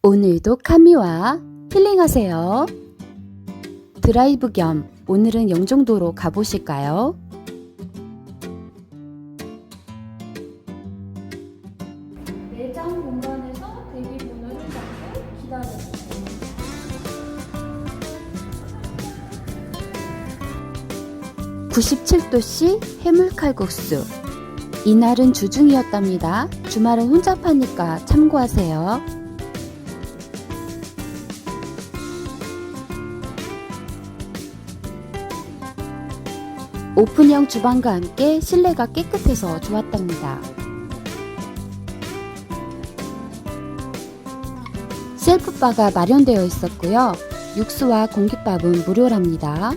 오늘도 카미와 힐링하세요. 드라이브 겸 오늘은 영종도로 가보실까요? 내장 공간에서 대기 번호를 잡고 기다려주세요. (97도씨) 해물칼국수 이날은 주중이었답니다 주말은 혼자 파니까 참고하세요 오픈형 주방과 함께 실내가 깨끗해서 좋았답니다. 셀프바가 마련되어 있었고요. 육수와 공깃밥은 무료랍니다.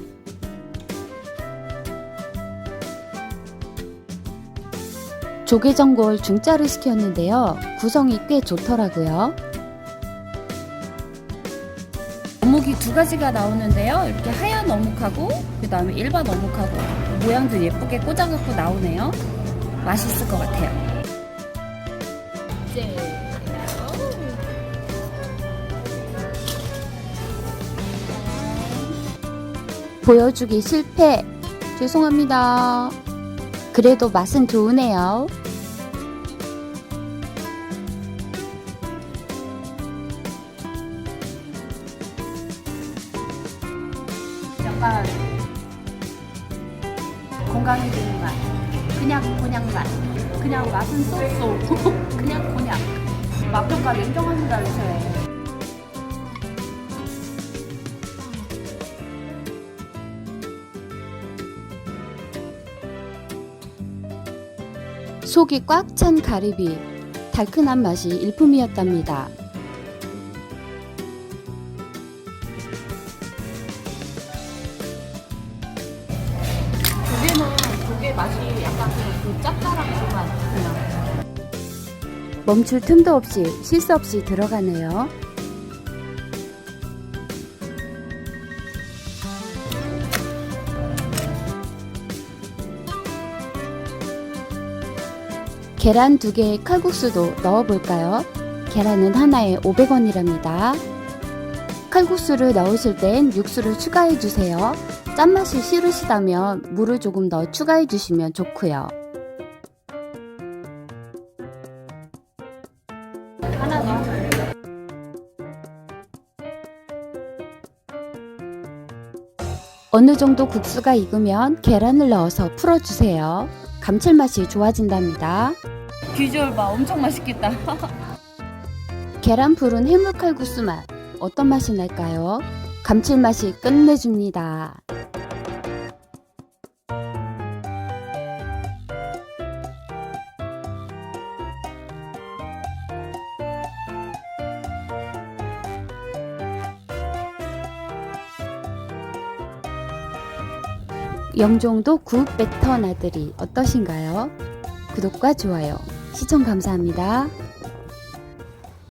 조개전골 중짜를 시켰는데요. 구성이 꽤 좋더라고요. 어묵이 두 가지가 나오는데요. 이렇게 하얀 어묵하고 그 다음에 일반 어묵하고 모양도 예쁘게 꽂아갖고 나오네요. 맛있을 것 같아요. 이제 보여주기 실패. 죄송합니다. 그래도 맛은 좋으네요. 약간 건강해지는 맛. 그냥 곤약 맛. 그냥 맛은 쏙쏙. 그냥 곤약. 맛평가 인정합니다, 요새. 속이 꽉 찬 가리비. 달큰한 맛이 일품이었답니다. 조개 맛이 약간 그냥 그 짭짤한 그 맛. 멈출 틈도 없이 실수 없이 들어가네요. 계란 두 개의 칼국수도 넣어볼까요? 계란은 하나에 500원이랍니다. 칼국수를 넣으실 땐 육수를 추가해 주세요. 짠맛이 싫으시다면 물을 조금 더 추가해 주시면 좋고요. 어느 정도 국수가 익으면 계란을 넣어서 풀어주세요. 감칠맛이 좋아진답니다. 비주얼 봐. 엄청 맛있겠다. 계란 푸른 해물칼국수 맛 어떤 맛이 날까요? 감칠맛이 끝내줍니다. 영종도 구읍 배터 나들이 어떠신가요? 구독과 좋아요, 시청 감사합니다.